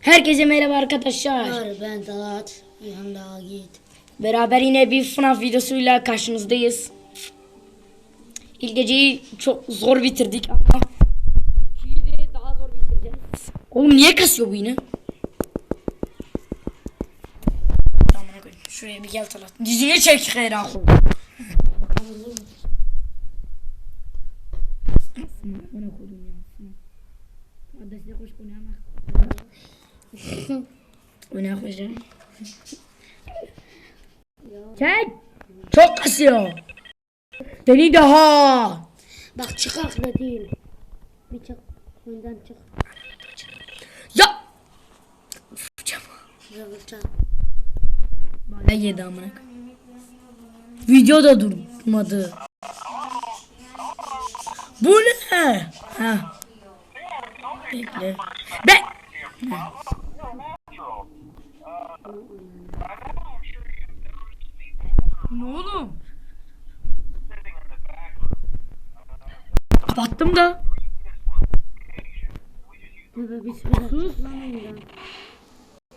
Herkese merhaba arkadaşlar. Merhaba ben Talat. Yanımda Git. Beraber yine bir FNAF videosuyla karşınızdayız. İlk geceyi çok zor bitirdik ama ikiyi de daha zor bitireceğiz. Oğlum niye kasıyor bu yine? Tamam koyayım. Şuraya bir gel Talat. Dizini çek hayran ol. Bana koydum ya. Kardeşle koş oynayama. Oynaya koyacağım. Çek. Çok kasıyor. Deli daha. Bak çıkak da değil. Bir çık. Önden çık. Ya. Zıvırcan. Bana yedi amına. Video da durmadı. Bu ne? Ha. Bekle. Be. Ne oğlum? Kapattım da. Sus.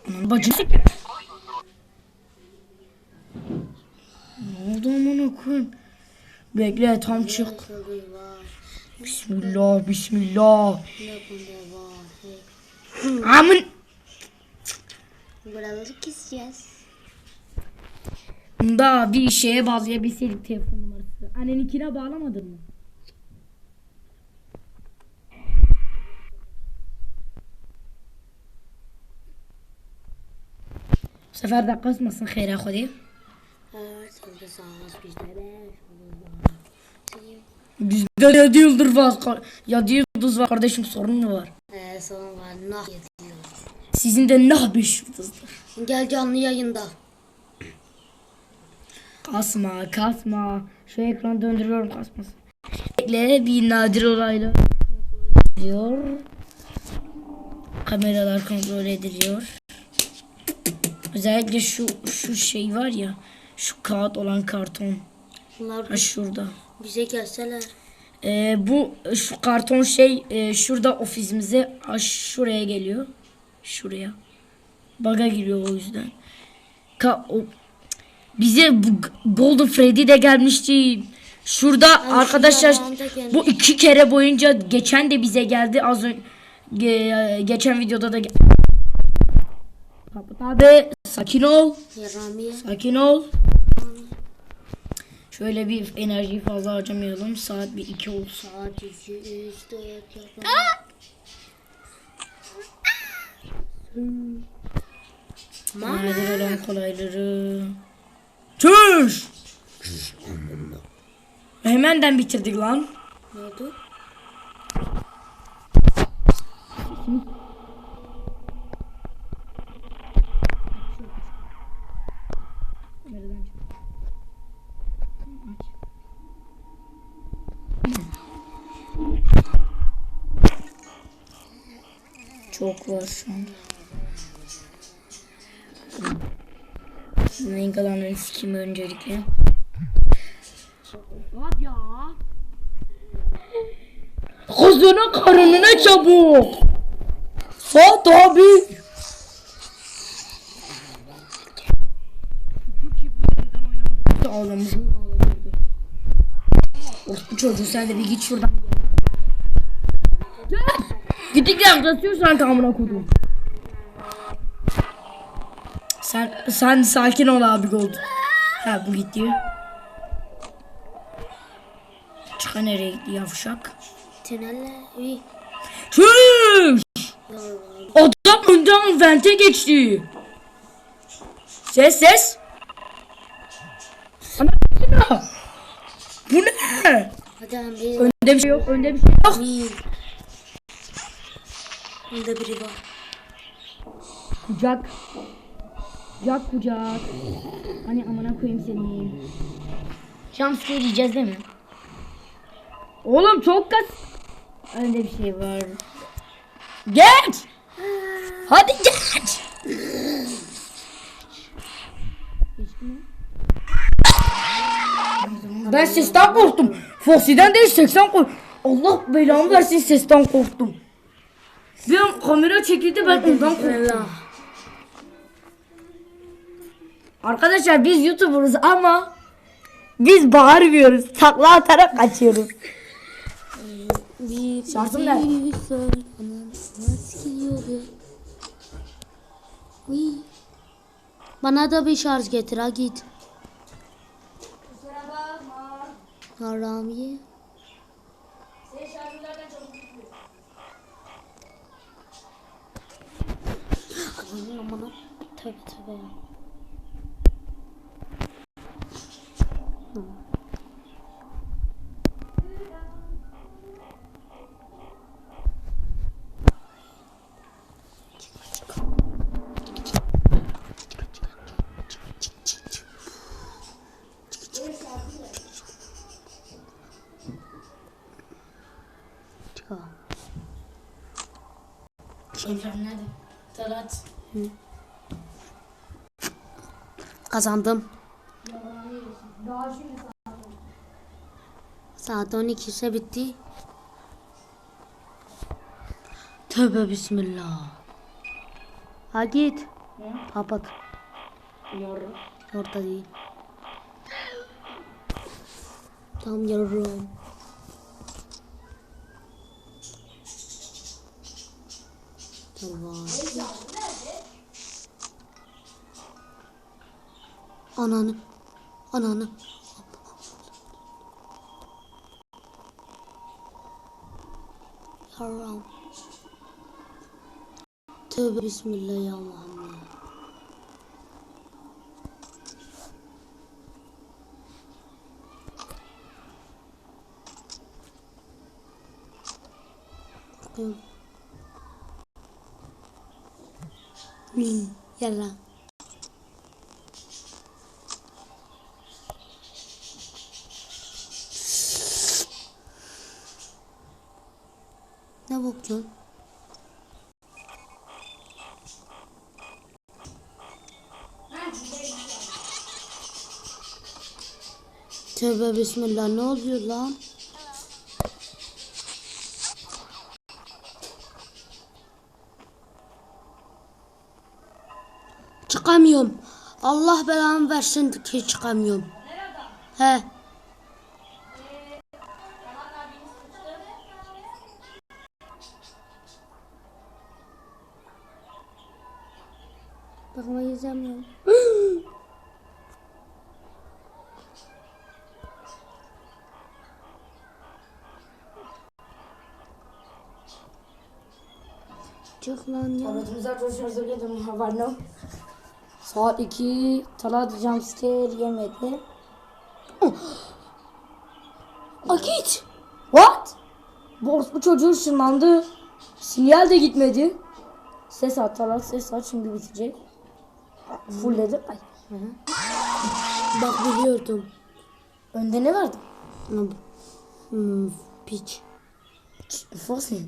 Bacısı. Ne oldu amına koyayım? Bekle tam çık. Bismillah, bismillah. Amın. Buraları keseceğiz. Bunda bir şeye bağlayabilseydik telefon numarası. Anneninkine bağlamadın mı? Bu sefer de kasmasın hayra koyayım. Bizde yedi yıldız var. Yedi yıldız var kardeşim sorun mu var? Ee, son var. Nah. Sizin de beş yıldızdır. Gel canlı yayında. Kasma, kasma. Şu ekranı döndürüyorum kasmasın. Bekle bir nadir olayla diyor. Kameralar kontrol ediliyor. Özellikle şu şu şey var ya. Şu kağıt olan karton. Bunlar Ha şurada. bize gelseler. Ee, bu şu karton şey e, şurada ofisimize şuraya geliyor. Şuraya. Baga giriyor o yüzden. Ka o, bize bu Golden Freddy de gelmişti. Şurada arkadaşlar zamanında gelmiş. bu iki kere boyunca geçen de bize geldi. Az önce geçen videoda da Kapat abi sakin ol. Yaramiye. Sakin ol. Şöyle bir enerjiyi fazla harcamayalım. Saat bir iki olsun. Saat 2, 3, 4 Nadir olan kolayları. Çüş! Hemenden bitirdik lan. Ne oldu? Çok var şu anda. Neyin kalanlarını sikeyim öncelikle. Hadi ya. Kızına karınına çabuk. Saat abi. Ağlamış. Orospu çocuğu sen de bir git şuradan. Gittikçe yaklaşıyor sanki amına kodum. Sen sen sakin ol abi gold. Ha bu gitti. Çıka nereye gitti yavşak? Tünelle. Çüş! Adam önden vente geçti. Ses ses. Ana Bu ne? Abi. Bir. Önde bir şey yok. Önde bir şey yok. Bunda biri var. Kucak. Kucak kucak. Hani amına koyayım seni. Jumpscare yiyeceğiz değil mi? Oğlum çok kas. Önde bir şey var. Geç. Hadi geç. Ben sesten korktum. Foxy'den değil 80 korktum. Allah belamı versin sesten korktum. Bir an kamera çekildi ben ondan korktum. Arkadaşlar biz YouTuber'ız ama biz bağırmıyoruz. Takla atarak kaçıyoruz. Bir Şartım ne? Bana da bir şarj getir ha git. Haramiye. Aman aman. Tövbe tövbe Çıkar. Evren nerede? Talat. Kazandım. Saat 12 ise bitti. Tövbe bismillah. Ha git. Kapat. Yavrum. Orada değil. Tam yarım. Tamam. Ananı. Ananı. Haram. Tövbe bismillah ya Hmm, Yalla. Ne bakıyorsun? Tövbe bismillah ne oluyor lan? Çıkamıyorum. Allah belamı versin ki çıkamıyorum. He. Bakma izlemiyorum. Çık lan ya. Talatımız arkadaşlar söyledim haberine. Saat 2 Talat jumpscare yemedi. Akit. What? Boris bu çocuğu ışınlandı. Sinyal de gitmedi. Ses at Talat ses at şimdi bitecek. Fullledi. Ay. Bak biliyordum. Önde ne vardı? Hmm, piç. Fossil.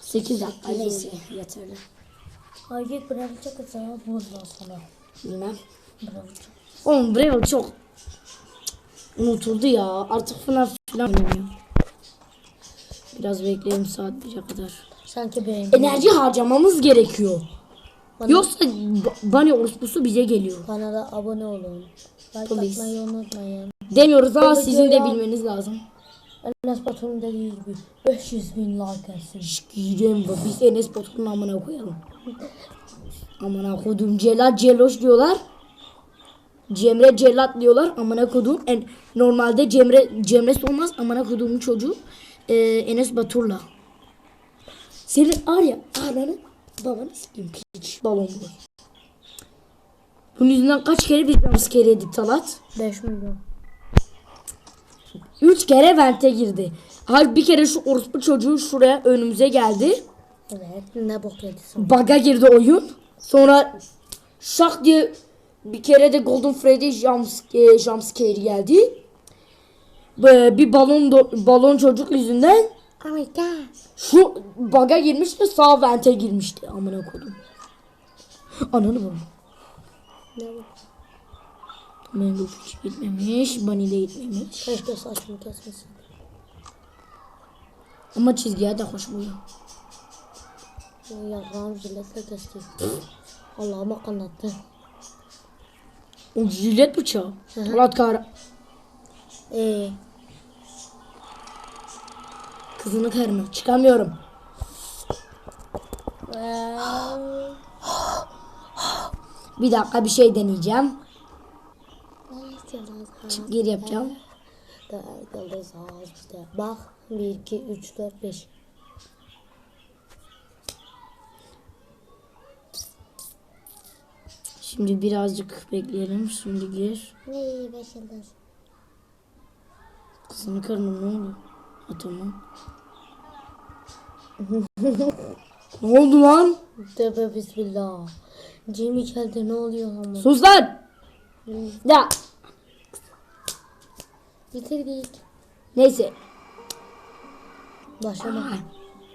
8 dakika neyse yeterli. Hayır bırakacak sana bundan sonra. Bilmem. Bırakacak. Oğlum Breville çok unutuldu ya. Artık FNAF falan oynamıyor. Biraz bekleyelim saat 1'e kadar. Sanki benim. Enerji harcamamız gerekiyor. Yoksa ba- Bunny orospusu bize geliyor. Bana da abone olun. Like atmayı unutmayın. Demiyoruz ama sizin de bilmeniz lazım. Enes Batur'un dediği gibi 500 bin like gelsin. Şikirem ve biz Enes Batur'un amına koyalım. Amına kodum Celal Celoş diyorlar. Cemre Celat diyorlar amına kodum. En, normalde Cemre Cemre olmaz amına kodumun çocuğu e, Enes Batur'la. Senin var ya ananı babanı sikeyim piç balon bu. Bunun yüzünden kaç kere biz jumpscare yedik Talat? 5 milyon. Üç kere vente girdi. Hayır bir kere şu orospu çocuğu şuraya önümüze geldi. Evet. Ne bok yedi sana. Baga girdi oyun. Sonra şak diye bir kere de Golden Freddy jumpscare, jumpscare geldi. Bir balon balon çocuk yüzünden Oh my god. şu baga girmişti sağ vente girmişti amına kodum. Ananı bunu. Ne bok. Mango hiç gitmemiş. Bunny de gitmemiş. Keşke saçımı kesmesin. Ama çizgiye de koşmuyor. Yarrağım jiletle geçti. Allah'ıma kanattı. O jilet bıçağı. Polat kara. Ee, Kızını karını. Çıkamıyorum. Bir dakika bir şey deneyeceğim. Çık geri yapacağım. Bak 1, 2, 3, 4, 5. Şimdi birazcık bekleyelim. Şimdi gir. Ne 5 yıldız. Kızını karını ne oldu? Ha tamam. ne oldu lan? Tövbe bismillah. Jimmy geldi ne oluyor ama? Sus lan. Ya Bitirdik. neyse. Başlama.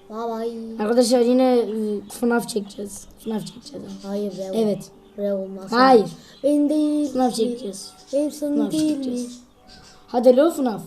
Bye bye. Arkadaşlar yine e, FNAF çekeceğiz. FNAF çekeceğiz. Hayır be. Evet. Re olmaz. Hayır. Ben değil. FNAF çekeceğiz. Benim FNAF değil mi? çekeceğiz. Hadi lo FNAF.